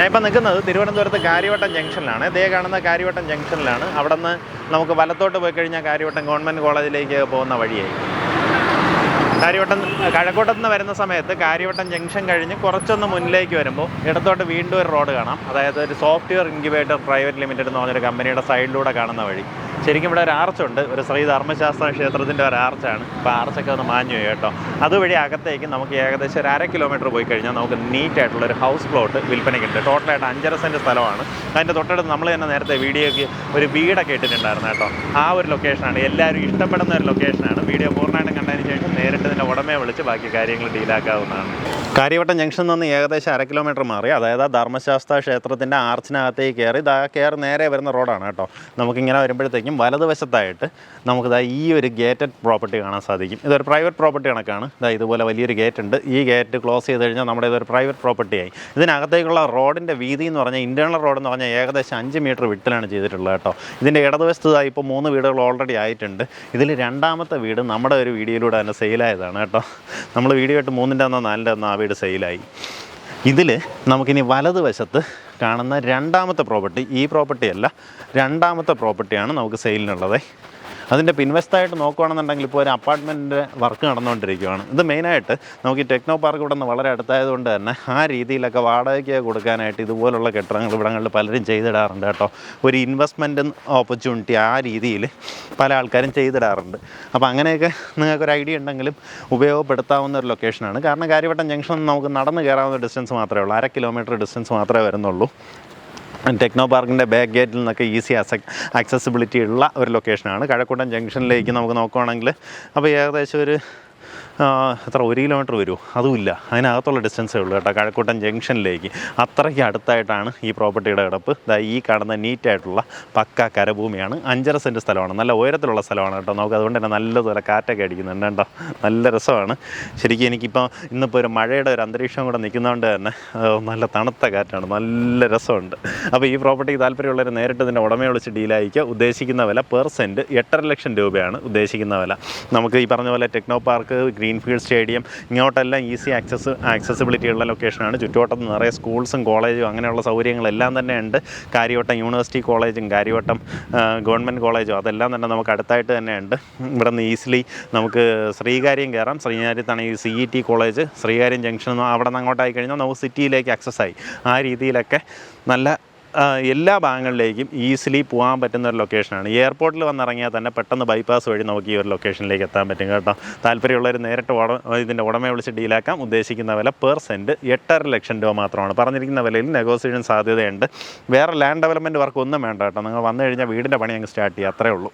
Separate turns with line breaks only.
ഞാനിപ്പോൾ നിൽക്കുന്നത് തിരുവനന്തപുരത്ത് കാര്യവട്ടം ജംഗ്ഷനിലാണ്. ഇതേ കാണുന്ന കാര്യവട്ടം ജംഗ്ഷനിലാണ്. അവിടെ നിന്ന് നമുക്ക് വലത്തോട്ട് പോയി കഴിഞ്ഞാൽ കാര്യവട്ടം ഗവൺമെന്റ് കോളേജിലേക്ക് പോകുന്ന വഴിയായി കാര്യവട്ടം കഴക്കൂട്ടത്ത് നിന്ന് വരുന്ന സമയത്ത് കാര്യവട്ടം ജംഗ്ഷൻ കഴിഞ്ഞ് കുറച്ചൊന്ന് മുന്നിലേക്ക് വരുമ്പോൾ ഇടത്തോട്ട് വീണ്ടും ഒരു റോഡ് കാണാം. അതായത് ഒരു സോഫ്റ്റ്വെയർ ഇൻക്യുബേറ്റർ പ്രൈവറ്റ് ലിമിറ്റഡ് എന്ന് പറഞ്ഞൊരു കമ്പനിയുടെ സൈഡിലൂടെ കാണുന്ന വഴി. ശരിക്കും ഇവിടെ ഒരു ആർച്ചുണ്ട്. ഒരു ശ്രീ ധർമ്മശാസ്ത്ര ക്ഷേത്രത്തിന്റെ ഒരു ആർച്ചാണ്. അപ്പോൾ ആർച്ചൊക്കെ ഒന്ന് മാഞ്ഞു കേട്ടോ. അതുവഴി അകത്തേക്ക് നമുക്ക് ഏകദേശം ഒരു അര കിലോമീറ്റർ പോയി കഴിഞ്ഞാൽ നമുക്ക് നീറ്റ് ആയിട്ടുള്ള ഒരു ഹൗസ് പ്ലോട്ട് വിൽപ്പനയ്ക്കുണ്ട്. ടോട്ടലായിട്ട് അഞ്ചര സെന്റ് സ്ഥലമാണ്. അതിന്റെ തൊട്ടടുത്ത് നമ്മൾ തന്നെ നേരത്തെ വീഡിയോയ്ക്ക് ഒരു വീടൊക്കെ ഇട്ടിട്ടുണ്ടായിരുന്നു കേട്ടോ. ആ ഒരു ലൊക്കേഷനാണ് എല്ലാവരും ഇഷ്ടപ്പെടുന്ന ഒരു ലൊക്കേഷനാണ് വീഡിയോ പൂർണമായിട്ടും കണ്ടതിന് ശേഷം നേരിട്ട് ഇതിന്റെ ഉടമയെ വിളിച്ച് ബാക്കി കാര്യങ്ങൾ ഡീലാക്കാവുന്നതാണ് കാര്യവട്ടം ജംഗ്ഷനിൽ നിന്ന് ഏകദേശം അര കിലോമീറ്റർ മാറി. അതായത് ധർമ്മശാസ്ത്ര ക്ഷേത്രത്തിന്റെ ആർച്ചിനകത്തേക്ക് കയറി. കയറി നേരെ വരുന്ന റോഡാണ് കേട്ടോ. നമുക്കിങ്ങനെ വരുമ്പോഴത്തേക്കും വലതുവശത്തായിട്ട് നമുക്ക് ഇതാ ഈ ഒരു ഗേറ്റഡ് പ്രോപ്പർട്ടി കാണാൻ സാധിക്കും. ഇതൊരു പ്രൈവറ്റ് പ്രോപ്പർട്ടി കണക്കാണ്. ഇതാ ഇതുപോലെ വലിയൊരു ഗേറ്റ് ഉണ്ട്. ഈ ഗേറ്റ് ക്ലോസ് ചെയ്ത് കഴിഞ്ഞാൽ നമ്മുടെ ഇതൊരു പ്രൈവറ്റ് പ്രോപ്പർട്ടിയായി ഇതിനകത്തേക്കുള്ള റോഡിന്റെ വീതി എന്ന് പറഞ്ഞാൽ ഇന്റേണൽ റോഡ് എന്ന് പറഞ്ഞാൽ ഏകദേശം അഞ്ച് മീറ്റർ വിട്ടിലാണ് ചെയ്തിട്ടുള്ളത് കേട്ടോ. ഇതിന്റെ ഇടതുവശത്ത് ഇപ്പോൾ മൂന്ന് വീടുകൾ ഓൾറെഡി ആയിട്ടുണ്ട്. ഇതിൽ രണ്ടാമത്തെ വീട് നമ്മുടെ ഒരു വീഡിയോയിലൂടെ തന്നെ സെയിലായതാണ് കേട്ടോ. നമ്മൾ വീഡിയോ ഇട്ട് മൂന്നിന്റെ ഒന്നോ നാലിന്റെ ഒന്നോ ആ വീട് സെയിലായി ഇതിൽ നമുക്കിനി വലതുവശത്ത് കാണുന്ന രണ്ടാമത്തെ പ്രോപ്പർട്ടി ഈ പ്രോപ്പർട്ടി അല്ല രണ്ടാമത്തെ പ്രോപ്പർട്ടിയാണ് നമുക്ക് സെയിലിനുള്ളത് അതിന്റെ പിൻവശത്തായിട്ട് നോക്കുകയാണെന്നുണ്ടെങ്കിൽ ഇപ്പോൾ ഒരു അപ്പാർട്ട്മെന്റിന്റെ വർക്ക് നടന്നുകൊണ്ടിരിക്കുകയാണ് ഇത് മെയിനായിട്ട് നമുക്ക് ഈ ടെക്നോ പാർക്ക് ഇവിടെ നിന്ന് വളരെ അടുത്തായതുകൊണ്ട് തന്നെ ആ രീതിയിലൊക്കെ വാടകയ്ക്ക് കൊടുക്കാനായിട്ട് ഇതുപോലുള്ള കെട്ടിടങ്ങൾ ഇവിടങ്ങളിൽ പലരും ചെയ്തിടാറുണ്ട് കേട്ടോ. ഒരു ഇൻവെസ്റ്റ്മെന്റ് ഓപ്പർച്യൂണിറ്റി ആ രീതിയിൽ പല ആൾക്കാരും ചെയ്തിടാറുണ്ട്. അപ്പോൾ അങ്ങനെയൊക്കെ നിങ്ങൾക്കൊരു ഐഡിയ ഉണ്ടെങ്കിലും ഉപയോഗപ്പെടുത്താവുന്ന ഒരു ലൊക്കേഷനാണ് കാരണം കാര്യവട്ടം ജംഗ്ഷൻ നമുക്ക് നടന്ന് കയറാവുന്ന ഡിസ്റ്റൻസ് മാത്രമേ ഉള്ളൂ. അര കിലോമീറ്റർ ഡിസ്റ്റൻസ് മാത്രമേ വരുന്നുള്ളൂ. ടെക്നോ പാർക്കിന്റെ ബാക്ക് ഗേറ്റിൽ നിന്നൊക്കെ ഈസി ആക്സസിബിലിറ്റി ഉള്ള ഒരു ലൊക്കേഷനാണ് കഴക്കൂട്ടം ജംഗ്ഷനിലേക്ക് നമുക്ക് നോക്കുകയാണെങ്കിൽ അപ്പോൾ ഏകദേശം ഒരു എത്ര ഒരു കിലോമീറ്റർ വരുമോ അതുമില്ല. അതിനകത്തുള്ള ഡിസ്റ്റൻസേ ഉള്ളൂ കേട്ടോ. കഴക്കൂട്ടം ജംഗ്ഷനിലേക്ക് അത്രയ്ക്ക് അടുത്തായിട്ടാണ് ഈ പ്രോപ്പർട്ടിയുടെ കിടപ്പ്. ഈ കാണുന്ന നീറ്റായിട്ടുള്ള പക്ക കരഭൂമിയാണ്. അഞ്ചര സെന്റ് സ്ഥലമാണ്. നല്ല ഉയരത്തിലുള്ള സ്ഥലമാണ് കേട്ടോ. നമുക്ക് അതുകൊണ്ട് തന്നെ നല്ലതുപോലെ കാറ്റൊക്കെ അടിക്കുന്നുണ്ട് കേട്ടോ നല്ല രസമാണ്. ശരിക്കും എനിക്കിപ്പോൾ ഇന്നിപ്പോൾ ഒരു മഴയുടെ ഒരു അന്തരീക്ഷം കൂടെ നിൽക്കുന്നതുകൊണ്ട് തന്നെ നല്ല തണുത്ത കാറ്റാണ്. നല്ല രസമുണ്ട്. അപ്പോൾ ഈ പ്രോപ്പർട്ടിക്ക് താല്പര്യമുള്ളവർ നേരിട്ട് ഇതിന്റെ ഉടമയെ വിളിച്ച് ഡീലായിരിക്കുക ഉദ്ദേശിക്കുന്ന വില പെർ സെന്റ് എട്ടര ലക്ഷം രൂപയാണ് ഉദ്ദേശിക്കുന്ന വില. നമുക്ക് ഈ പറഞ്ഞ പോലെ ടെക്നോ പാർക്ക് ഗ്രീൻഫീൽഡ് സ്റ്റേഡിയം ഇങ്ങോട്ടെല്ലാം ഈസി ആക്സസ് ആക്സസിബിലിറ്റി ഉള്ള ലൊക്കേഷനാണ് ചുറ്റുവട്ടത്ത് നിറയെ സ്കൂൾസും കോളേജും അങ്ങനെയുള്ള സൗകര്യങ്ങളെല്ലാം തന്നെ ഉണ്ട്. കാര്യവട്ടം യൂണിവേഴ്സിറ്റി കോളേജും കാര്യവട്ടം ഗവൺമെന്റ് കോളേജും അതെല്ലാം തന്നെ നമുക്ക് അടുത്തായിട്ട് തന്നെ ഉണ്ട്. ഇവിടെ നിന്ന് ഈസിലി നമുക്ക് ശ്രീകാര്യം കയറാം ശ്രീകാര്യത്താണ് ഈ C E T college Sreekaryam junction അവിടെ നിന്ന് അങ്ങോട്ടായി കഴിഞ്ഞാൽ നമുക്ക് സിറ്റിയിലേക്ക് ആക്സസ് ആയി. ആ രീതിയിലൊക്കെ നല്ല എല്ലാ ഭാഗങ്ങളിലേക്കും ഈസിലി പോകാൻ പറ്റുന്ന ഒരു ലൊക്കേഷനാണ് എയർപോർട്ടിൽ വന്നിറങ്ങിയാൽ തന്നെ പെട്ടെന്ന് ബൈപ്പാസ് വഴി നമുക്ക് ഈ ഒരു ലൊക്കേഷനിലേക്ക് എത്താൻ പറ്റും കേട്ടോ. താല്പര്യമുള്ളവർ നേരിട്ട് ഉട ഇതിന്റെ ഉടമയെ വിളിച്ച് ഡീലാക്കാം ഉദ്ദേശിക്കുന്ന വില പെർ സെന്റ് എട്ടര ലക്ഷം രൂപ മാത്രമാണ്. പറഞ്ഞിരിക്കുന്ന വിലയിൽ നെഗോസിയേഷൻ സാധ്യതയുണ്ട്. വേറെ ലാൻഡ് ഡെവലപ്മെന്റ് വർക്ക് ഒന്നും വേണ്ട കേട്ടോ. നിങ്ങൾ വന്നു കഴിഞ്ഞാൽ വീടിന്റെ പണി അങ്ങ് സ്റ്റാർട്ട് ചെയ്യുക. അത്രേ ഉള്ളൂ.